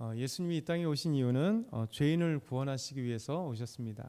어, 예수님이 이 땅에 오신 이유는 어, 죄인을 구원하시기 위해서 오셨습니다.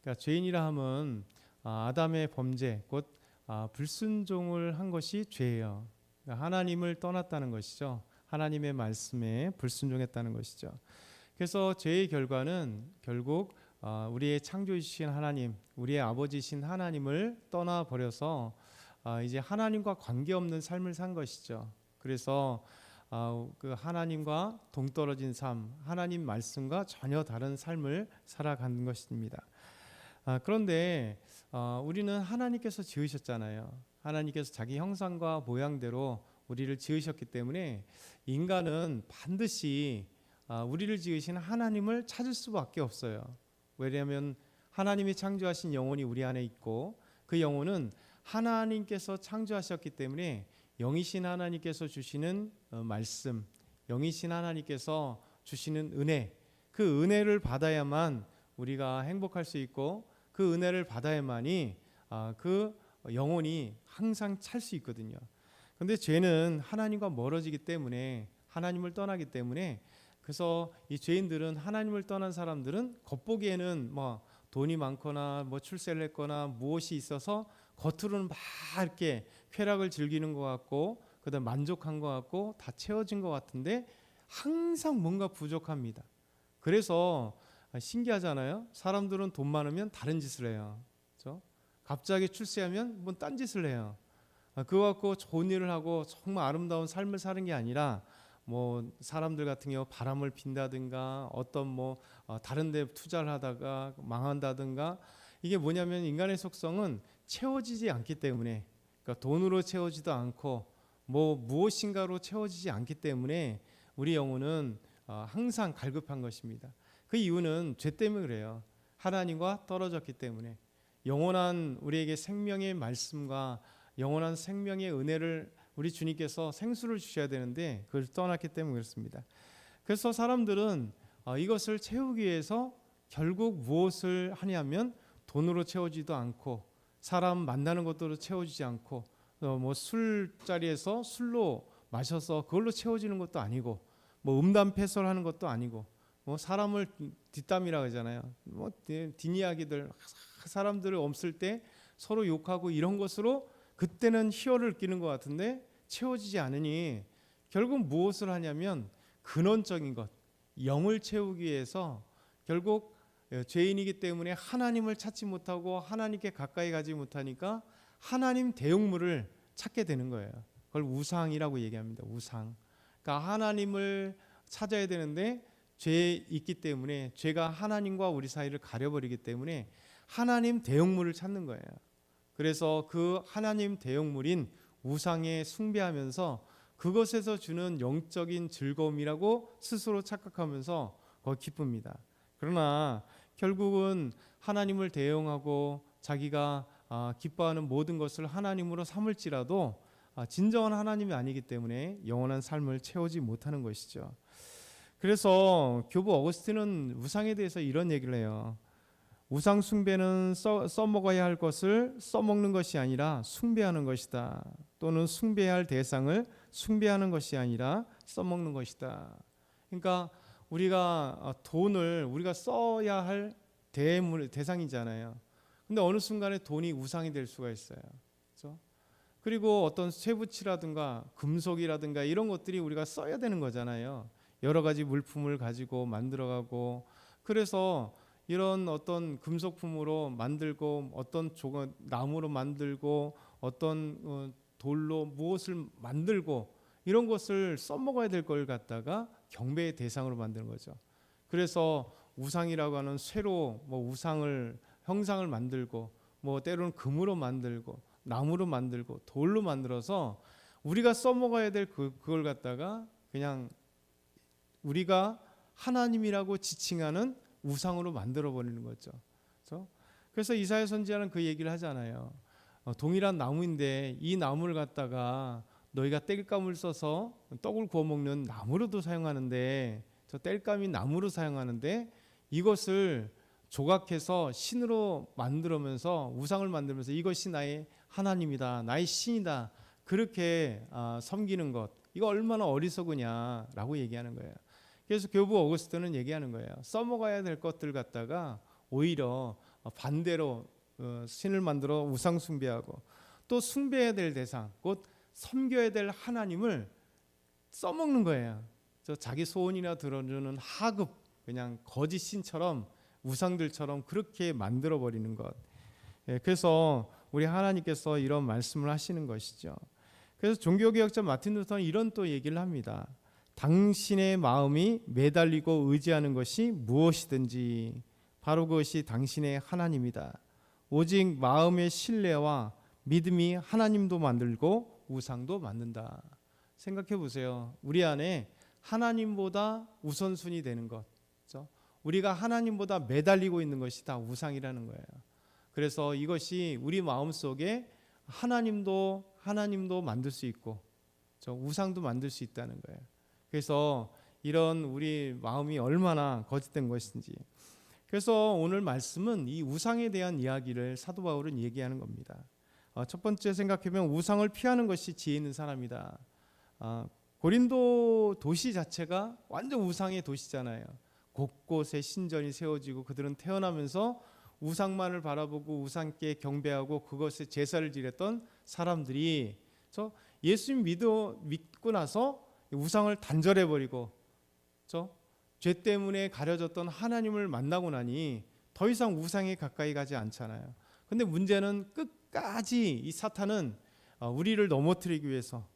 그러니까 죄인이라 함은 아, 아담의 범죄, 곧 아, 불순종을 한 것이 죄예요. 그러니까 하나님을 떠났다는 것이죠. 하나님의 말씀에 불순종했다는 것이죠. 그래서 죄의 결과는 결국 아, 우리의 창조이신 하나님, 우리의 아버지신 하나님을 떠나 버려서 아, 이제 하나님과 관계없는 삶을 산 것이죠. 그래서 아, 그 하나님과 동떨어진 삶, 하나님 말씀과 전혀 다른 삶을 살아가는 것입니다. 아, 그런데 어, 우리는 하나님께서 지으셨잖아요. 하나님께서 자기 형상과 모양대로 우리를 지으셨기 때문에 인간은 반드시 아, 우리를 지으신 하나님을 찾을 수밖에 없어요. 왜냐하면 하나님이 창조하신 영혼이 우리 안에 있고 그 영혼은 하나님께서 창조하셨기 때문에 영이신 하나님께서 주시는 어, 말씀, 영이신 하나님께서 주시는 은혜, 그 은혜를 받아야만 우리가 행복할 수 있고 그 은혜를 받아야만이 아, 그 영혼이 항상 찰 수 있거든요. 근데 죄는 하나님과 멀어지기 때문에 하나님을 떠나기 때문에 그래서 이 죄인들은 하나님을 떠난 사람들은 겉보기에는 뭐 돈이 많거나 뭐 출세를 했거나 무엇이 있어서 겉으로는 막 이렇게 쾌락을 즐기는 것 같고 그다음 만족한 것 같고 다 채워진 것 같은데 항상 뭔가 부족합니다. 그래서 신기하잖아요. 사람들은 돈 많으면 다른 짓을 해요. 그렇죠? 갑자기 출세하면 뭔딴 짓을 해요. 아, 그거 갖고 좋은 일을 하고 정말 아름다운 삶을 사는 게 아니라 뭐 사람들 같은 경우 바람을 핀다든가 어떤 뭐 어, 다른 데 투자를 하다가 망한다든가 이게 뭐냐면 인간의 속성은 채워지지 않기 때문에 그러니까 돈으로 채워지도 않고 뭐 무엇인가로 채워지지 않기 때문에 우리 영혼은 어, 항상 갈급한 것입니다. 그 이유는 죄 때문에 그래요. 하나님과 떨어졌기 때문에 영원한 우리에게 생명의 말씀과 영원한 생명의 은혜를 우리 주님께서 생수를 주셔야 되는데 그걸 떠났기 때문에 그렇습니다. 그래서 사람들은 어, 이것을 채우기 위해서 결국 무엇을 하냐면 돈으로 채워지도 않고 사람 만나는 것으로 채워지지 않고 어, 뭐 술자리에서 술로 마셔서 그걸로 채워지는 것도 아니고 뭐 음담 패설하는 것도 아니고 뭐 사람을 뒷담이라고 하잖아요. 뭐 뒷이야기들 사람들을 없을 때 서로 욕하고 이런 것으로 그때는 희열을 끼는 것 같은데 채워지지 않으니 결국 무엇을 하냐면 근원적인 것, 영을 채우기 위해서 결국 죄인이기 때문에 하나님을 찾지 못하고 하나님께 가까이 가지 못하니까 하나님 대용물을 찾게 되는 거예요. 그걸 우상이라고 얘기합니다. 우상. 그러니까 하나님을 찾아야 되는데 죄에 있기 때문에 죄가 하나님과 우리 사이를 가려버리기 때문에 하나님 대용물을 찾는 거예요. 그래서 그 하나님 대용물인 우상에 숭배하면서 그것에서 주는 영적인 즐거움이라고 스스로 착각하면서 거 기쁩니다. 그러나 결국은 하나님을 대용하고 자기가 아, 기뻐하는 모든 것을 하나님으로 삼을지라도 아, 진정한 하나님이 아니기 때문에 영원한 삶을 채우지 못하는 것이죠. 그래서 교부 어거스틴은 우상에 대해서 이런 얘기를 해요. 우상 숭배는 써, 써먹어야 할 것을 써먹는 것이 아니라 숭배하는 것이다. 또는 숭배해야 할 대상을 숭배하는 것이 아니라 써먹는 것이다. 그러니까 우리가 돈을 우리가 써야 할 대물 대상이잖아요. 근데 어느 순간에 돈이 우상이 될 수가 있어요. 그렇죠? 그리고 어떤 쇠붙이라든가 금속이라든가 이런 것들이 우리가 써야 되는 거잖아요. 여러 가지 물품을 가지고 만들어가고 그래서 이런 어떤 금속품으로 만들고 어떤 조각 나무로 만들고 어떤 어, 돌로 무엇을 만들고 이런 것을 써먹어야 될 걸 갖다가 경배의 대상으로 만드는 거죠. 그래서 우상이라고 하는 쇠로 뭐 우상을 형상을 만들고 뭐 때로는 금으로 만들고 나무로 만들고 돌로 만들어서 우리가 써먹어야 될 그, 그걸 갖다가 그냥 우리가 하나님이라고 지칭하는 우상으로 만들어 버리는 거죠. 그래서, 그래서 이사야 선지자는 그 얘기를 하잖아요. 어, 동일한 나무인데 이 나무를 갖다가 너희가 땔감을 써서 떡을 구워 먹는 나무로도 사용하는데 저 땔감이 나무로 사용하는데 이것을 조각해서 신으로 만들면서 우상을 만들면서 이것이 나의 하나님이다, 나의 신이다 그렇게 아, 섬기는 것 이거 얼마나 어리석으냐라고 얘기하는 거예요. 그래서 교부 어거스트는 얘기하는 거예요. 써먹어야 될 것들 갖다가 오히려 반대로 어, 신을 만들어 우상 숭배하고 또 숭배해야 될 대상, 곧 섬겨야 될 하나님을 써먹는 거예요. 저 자기 소원이나 들어주는 하급 그냥 거짓 신처럼 우상들처럼 그렇게 만들어 버리는 것. 예, 그래서 우리 하나님께서 이런 말씀을 하시는 것이죠. 그래서 종교개혁자 마틴 루터는 이런 또 얘기를 합니다. 당신의 마음이 매달리고 의지하는 것이 무엇이든지 바로 그것이 당신의 하나님이다. 오직 마음의 신뢰와 믿음이 하나님도 만들고 우상도 만든다. 생각해 보세요. 우리 안에 하나님보다 우선순위 되는 것. 그렇죠? 우리가 하나님보다 매달리고 있는 것이 다 우상이라는 거예요. 그래서 이것이 우리 마음 속에 하나님도 하나님도 만들 수 있고 저 우상도 만들 수 있다는 거예요. 그래서 이런 우리 마음이 얼마나 거짓된 것인지. 그래서 오늘 말씀은 이 우상에 대한 이야기를 사도 바울은 얘기하는 겁니다. 어, 첫 번째 생각해보면 우상을 피하는 것이 지혜 있는 사람이다. 아, 고린도 도시 자체가 완전 우상의 도시잖아요. 곳곳에 신전이 세워지고 그들은 태어나면서 우상만을 바라보고 우상께 경배하고 그것에 제사를 지냈던 사람들이 저 예수님 믿어 믿고 나서 우상을 단절해 버리고 저죄 때문에 가려졌던 하나님을 만나고 나니 더 이상 우상에 가까이 가지 않잖아요. 근데 문제는 끝 까지 이 사탄은 어, 우리를 넘어뜨리기 위해서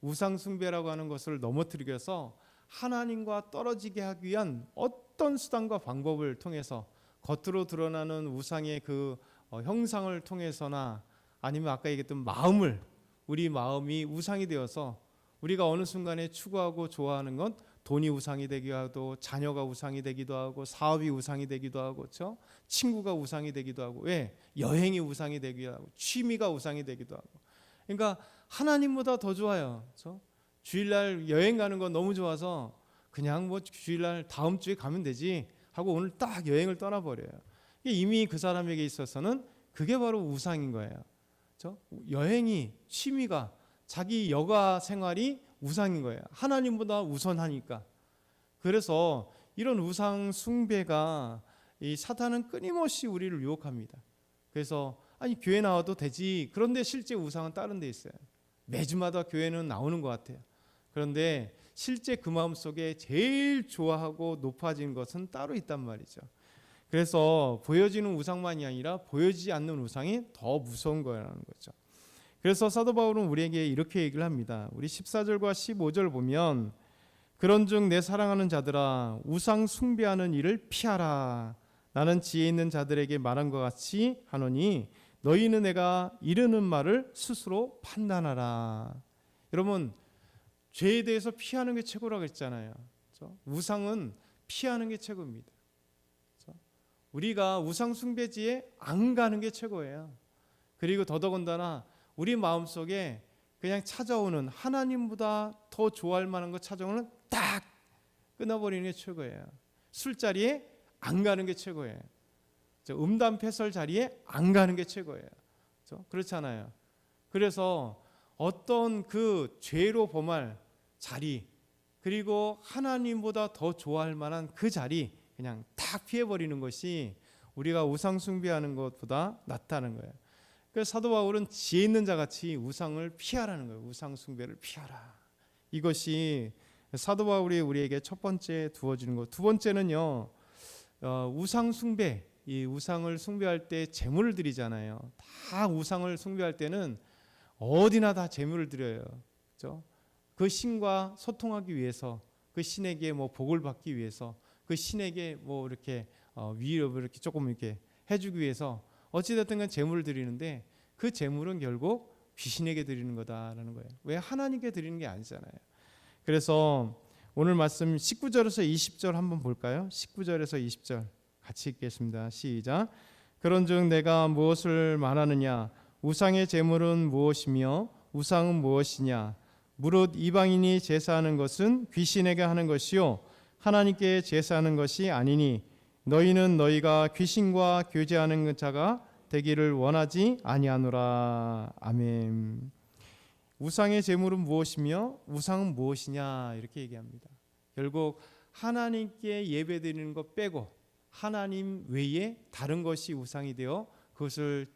우상 숭배라고 하는 것을 넘어뜨리기 위해서 하나님과 떨어지게 하기 위한 어떤 수단과 방법을 통해서 겉으로 드러나는 우상의 그 어, 형상을 통해서나 아니면 아까 얘기했던 마음을 우리 마음이 우상이 되어서 우리가 어느 순간에 추구하고 좋아하는 건 돈이 우상이 되기도 하고 자녀가 우상이 되기도 하고 사업이 우상이 되기도 하고 그렇죠? 친구가 우상이 되기도 하고 왜 여행이 우상이 되기도 하고 취미가 우상이 되기도 하고 그러니까 하나님보다 더 좋아요. 그렇죠? 주일날 여행 가는 건 너무 좋아서 그냥 뭐 주일날 다음 주에 가면 되지 하고 오늘 딱 여행을 떠나버려요. 이미 그 사람에게 있어서는 그게 바로 우상인 거예요. 그렇죠? 여행이 취미가 자기 여가 생활이 우상인 거예요. 하나님보다 우선하니까. 그래서 이런 우상 숭배가 이 사탄은 끊임없이 우리를 유혹합니다. 그래서 아니 교회 나와도 되지. 그런데 실제 우상은 다른 데 있어요. 매주마다 교회는 나오는 것 같아요. 그런데 실제 그 마음 속에 제일 좋아하고 높아진 것은 따로 있단 말이죠. 그래서 보여지는 우상만이 아니라 보여지지 않는 우상이 더 무서운 거라는 거죠. 그래서 사도 바울은 우리에게 이렇게 얘기를 합니다. 우리 14절과 15절 보면 그런즉 내 사랑하는 자들아 우상 숭배하는 일을 피하라. 나는 지혜 있는 자들에게 말한 것 같이 하노니 너희는 내가 이르는 말을 스스로 판단하라. 여러분 죄에 대해서 피하는 게 최고라고 했잖아요. 그렇죠? 우상은 피하는 게 최고입니다. 그렇죠? 우리가 우상 숭배지에 안 가는 게 최고예요. 그리고 더더군다나 우리 마음속에 그냥 찾아오는 하나님보다 더 좋아할 만한 거 찾아오는 딱 끊어버리는 게 최고예요. 술자리에 안 가는 게 최고예요. 음담 패설 자리에 안 가는 게 최고예요. 그렇죠? 그렇잖아요. 그래서 어떤 그 죄로 범할 자리 그리고 하나님보다 더 좋아할 만한 그 자리 그냥 딱 피해버리는 것이 우리가 우상 숭배하는 것보다 낫다는 거예요. 그래서 사도 바울은 지혜 있는 자 같이 우상을 피하라는 거예요. 우상 숭배를 피하라. 이것이 사도 바울이 우리에게 첫 번째 두어지는 것. 두 번째는요. 어, 우상 숭배. 이 우상을 숭배할 때 제물을 드리잖아요. 다 우상을 숭배할 때는 어디나 다 제물을 드려요. 그렇죠? 그 신과 소통하기 위해서 그 신에게 뭐 복을 받기 위해서 그 신에게 뭐 이렇게 어, 위로 이렇게 조금 이렇게 해주기 위해서 어찌됐든 간 제물을 드리는데 그 제물은 결국 귀신에게 드리는 거다라는 거예요. 왜 하나님께 드리는 게 아니잖아요. 그래서 오늘 말씀 19절에서 20절 한번 볼까요? 19절에서 20절 같이 읽겠습니다. 시작. 그런즉 내가 무엇을 말하느냐 우상의 제물은 무엇이며 우상은 무엇이냐 무릇 이방인이 제사하는 것은 귀신에게 하는 것이요 하나님께 제사하는 것이 아니니 너희는 너희가 귀신과 교제하는 자가 되기를 원하지 아니하노라. 아멘. 우상의 제물은 무엇이며 우상은 무엇이냐 이렇게 얘기합니다. 결국 하나님께 예배드리는 것 빼고 하나님 외에 다른 것이 우상이 되어 그것을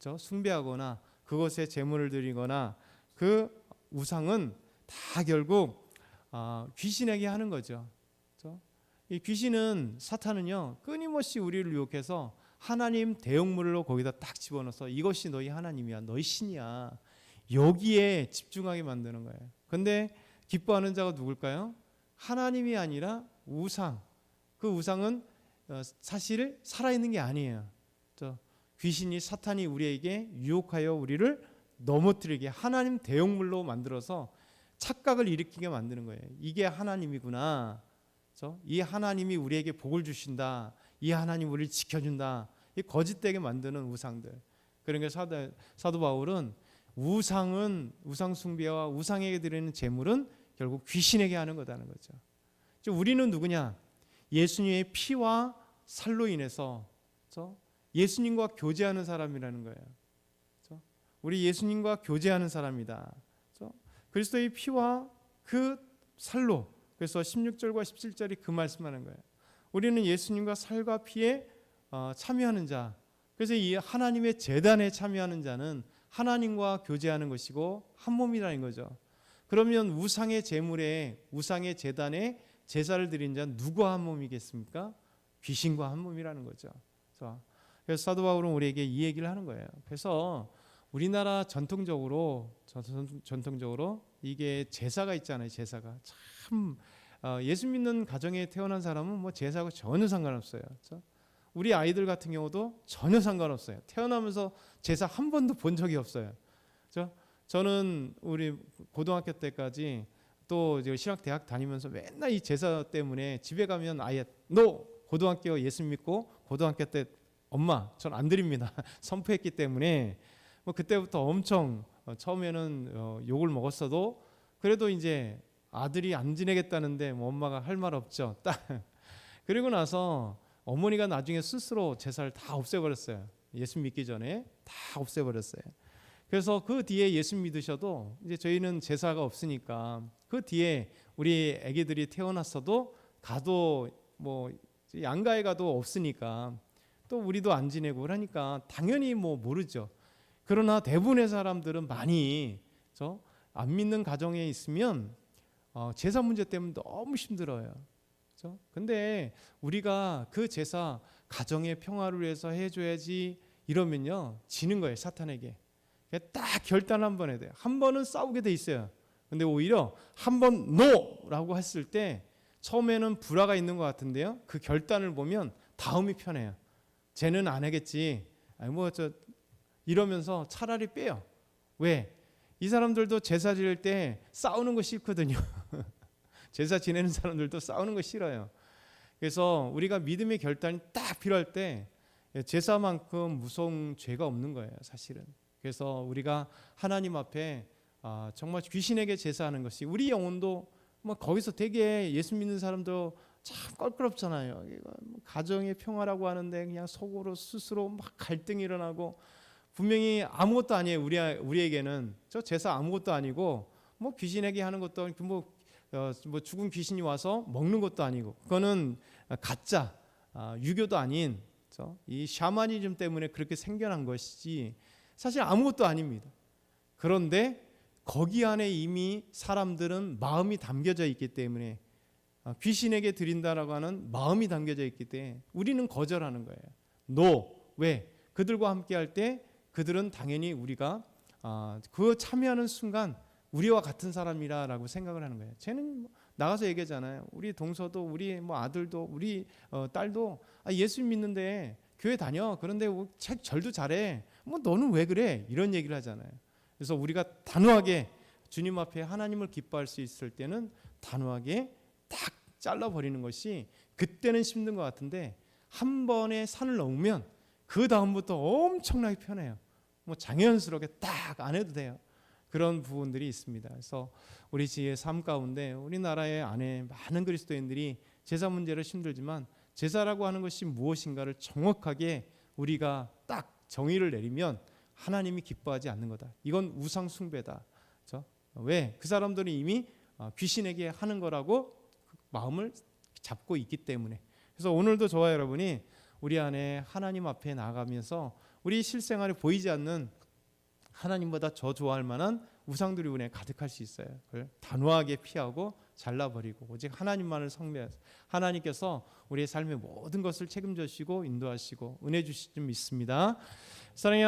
저 숭배하거나 그것에 제물을 드리거나 그 우상은 다 결국 아, 귀신에게 하는 거죠. 이 귀신은 사탄은요 끊임없이 우리를 유혹해서 하나님 대형물로 거기다 딱 집어넣어서 이것이 너희 하나님이야, 너희 신이야 여기에 집중하게 만드는 거예요. 근데 기뻐하는 자가 누굴까요? 하나님이 아니라 우상. 그 우상은 어, 사실 살아있는 게 아니에요. 저 귀신이 사탄이 우리에게 유혹하여 우리를 넘어뜨리게 하나님 대용물로 만들어서 착각을 일으키게 만드는 거예요. 이게 하나님이구나. 그래서 이 하나님이 우리에게 복을 주신다. 이 하나님 우리를 지켜준다. 이 거짓되게 만드는 우상들. 그러니까 사도, 사도 바울은 우상은 우상 숭배와 우상에게 드리는 제물은 결국 귀신에게 하는 거다는 거죠. 즉 우리는 누구냐? 예수님의 피와 살로 인해서 그렇죠? 예수님과 교제하는 사람이라는 거예요. 그렇죠? 우리 예수님과 교제하는 사람이다. 그렇죠? 그리스도의 피와 그 살로 그래서 16절과 17절이 그 말씀하는 거예요. 우리는 예수님과 살과 피에 어, 참여하는 자. 그래서 이 하나님의 재단에 참여하는 자는 하나님과 교제하는 것이고 한 몸이라는 거죠. 그러면 우상의 제물에 우상의 재단에 제사를 드린 자 누구와 한 몸이겠습니까? 귀신과 한 몸이라는 거죠. 그래서, 사도 바울은 우리에게 이 얘기를 하는 거예요. 그래서 우리나라 전통적으로 전통적으로 이게 제사가 있잖아요. 제사가 참 어, 예수 믿는 가정에 태어난 사람은 뭐 제사가 전혀 상관없어요. 그렇죠? 우리 아이들 같은 경우도 전혀 상관없어요. 태어나면서 제사 한 번도 본 적이 없어요. 그렇죠? 저는 우리 고등학교 때까지 또 신학 대학 다니면서 맨날 이 제사 때문에 집에 가면 아예 너 고등학교 예수 믿고 고등학교 때 엄마 전 안 드립니다 선포했기 때문에 뭐 그때부터 엄청 어, 처음에는 어, 욕을 먹었어도 그래도 이제 아들이 안 지내겠다는데 뭐 엄마가 할 말 없죠. 딱. 그리고 나서 어머니가 나중에 스스로 제사를 다 없애버렸어요. 예수 믿기 전에 다 없애버렸어요. 그래서 그 뒤에 예수 믿으셔도 이제 저희는 제사가 없으니까 그 뒤에 우리 아기들이 태어났어도 가도 뭐 양가에 가도 없으니까 또 우리도 안 지내고 그러니까 당연히 뭐 모르죠. 그러나 대부분의 사람들은 많이 저 안 믿는 가정에 있으면 어, 제사 문제 때문에 너무 힘들어요. 그렇죠? 근데 우리가 그 제사 가정의 평화를 위해서 해줘야지 이러면요 지는 거예요 사탄에게. 딱 결단 한번 해야 돼요. 한 번은 싸우게 돼 있어요. 근데 오히려 한 번 노라고 했을 때 처음에는 불화가 있는 것 같은데요. 그 결단을 보면 다음이 편해요. 쟤는 안 하겠지. 뭐저 이러면서 차라리 빼요. 왜? 이 사람들도 제사 지낼 때 싸우는 거 싫거든요. 제사 지내는 사람들도 싸우는 거 싫어요. 그래서 우리가 믿음의 결단이 딱 필요할 때 제사만큼 무서운 죄가 없는 거예요, 사실은. 그래서 우리가 하나님 앞에 아, 정말 귀신에게 제사하는 것이 우리 영혼도 뭐 거기서 되게 예수 믿는 사람도 참 껄끄럽잖아요. 뭐 가정의 평화라고 하는데 그냥 속으로 스스로 막 갈등이 일어나고 분명히 아무것도 아니에요. 우리 우리에게는 저 제사 아무것도 아니고 뭐 귀신에게 하는 것도 뭐, 어, 뭐 죽은 귀신이 와서 먹는 것도 아니고 그거는 가짜 아, 유교도 아닌 이 샤머니즘 때문에 그렇게 생겨난 것이지 사실 아무것도 아닙니다. 그런데 거기 안에 이미 사람들은 마음이 담겨져 있기 때문에 아, 귀신에게 드린다라고 하는 마음이 담겨져 있기 때문에 우리는 거절하는 거예요. 노 왜? 그들과 함께 할 때 그들은 당연히 우리가 아, 그 참여하는 순간 우리와 같은 사람이라라고 생각을 하는 거예요. 쟤는 뭐 나가서 얘기하잖아요. 우리 동서도 우리 뭐 아들도 우리 어, 딸도 아, 예수 믿는데 교회 다녀. 그런데 뭐책 절도 잘해. 뭐 너는 왜 그래? 이런 얘기를 하잖아요. 그래서 우리가 단호하게 주님 앞에 하나님을 기뻐할 수 있을 때는 단호하게 딱 잘라 버리는 것이 그때는 힘든 것 같은데 한 번에 산을 넘으면 그 다음부터 엄청나게 편해요. 뭐 장연스럽게 딱 안 해도 돼요. 그런 부분들이 있습니다. 그래서 우리 지의 삶 가운데 우리나라의 안에 많은 그리스도인들이 제사 문제를 힘들지만 제사라고 하는 것이 무엇인가를 정확하게 우리가 딱 정의를 내리면 하나님이 기뻐하지 않는 거다. 이건 우상 숭배다. 그렇죠? 왜? 그 사람들은 이미 어, 귀신에게 하는 거라고 마음을 잡고 있기 때문에 그래서 오늘도 저와 여러분이 우리 안에 하나님 앞에 나가면서 우리 실생활에 보이지 않는 하나님보다 저 좋아할 만한 우상들이 우리 안에 가득할 수 있어요. 그걸 단호하게 피하고 잘라버리고 오직 하나님만을 성매해서 하나님께서 우리의 삶의 모든 것을 책임져 주시고 인도하시고 은혜 주실 줄 믿습니다. 사랑의